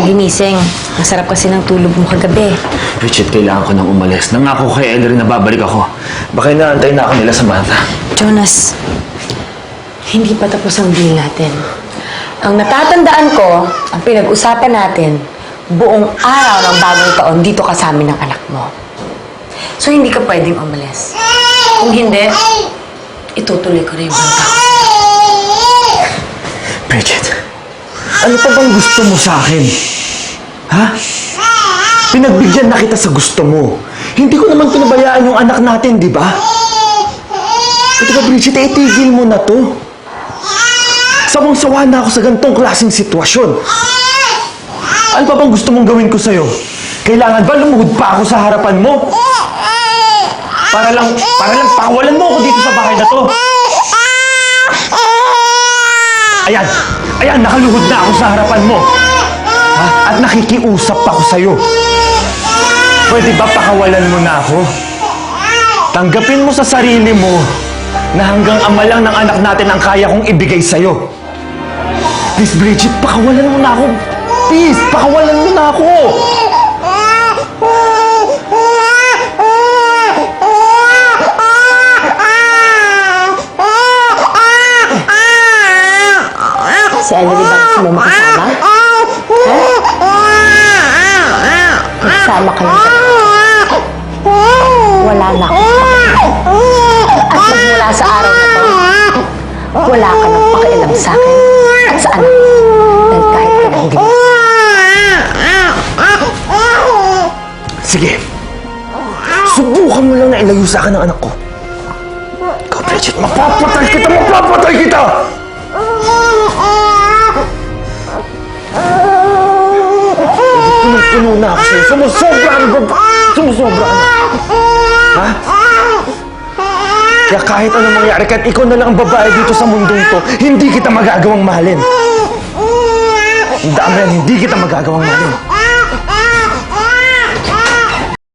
ka ginising. Masarap kasi ng tulog mo kagabi. Bridget, kailangan ko nang umalis. Nangako ko kay Ellery na babalik ako. Baka inaantay na ako nila Samantha. Jonas, hindi pa tapos ang deal natin. Ang natatandaan ko, ang pinag-usapan natin, buong araw ng bagong taon, dito ka sa amin ng anak mo. So, hindi ka pwedeng umalis. Kung hindi, itutuloy ko na yung banta. Bridget, ano pa bang gusto mo sa akin? Ha? Pinagbigyan na kita sa gusto mo. Hindi ko naman pinabayaan yung anak natin, di ba? Ito ka, Bridget, eh, itigil mo na to. Sawang-sawa na ako sa ganitong klaseng sitwasyon. Ano pa bang gusto mong gawin ko sa'yo? Kailangan ba lumuhod pa ako sa harapan mo? Para lang, para lang pakawalan mo ako dito sa bahay na to. Ayan! Ayan, nakaluhod na ako sa harapan mo. Ha? At nakikiusap ako sa'yo. Pwede ba pakawalan mo na ako? Tanggapin mo sa sarili mo na hanggang ama lang ng anak natin ang kaya kong ibigay sa'yo. Please, Bridget, pakawalan mo na ako. Please, pakawalan mo na ako. Si Ellery ba gusto mo makasama? Ha? Magsama kayo sa Wala na ako. At magmula sa araw na to, wala ka nang pakialam sa akin at sa anak ko. Dahil kahit kailan hindi mo Sige. Subukan mo lang na ilayo sa akin ang anak ko. Ikaw, Bridget, mapapatay kita! Mapapatay kita! Puno-puno na ako sa'yo. Sumusobra ang bab... Sumusobra ka. Ha? Kaya kahit anong mangyari, kahit ikaw na lang ang babae dito sa mundong to, hindi kita magagawang mahalin. Ang dami hindi kita magagawang mahalin.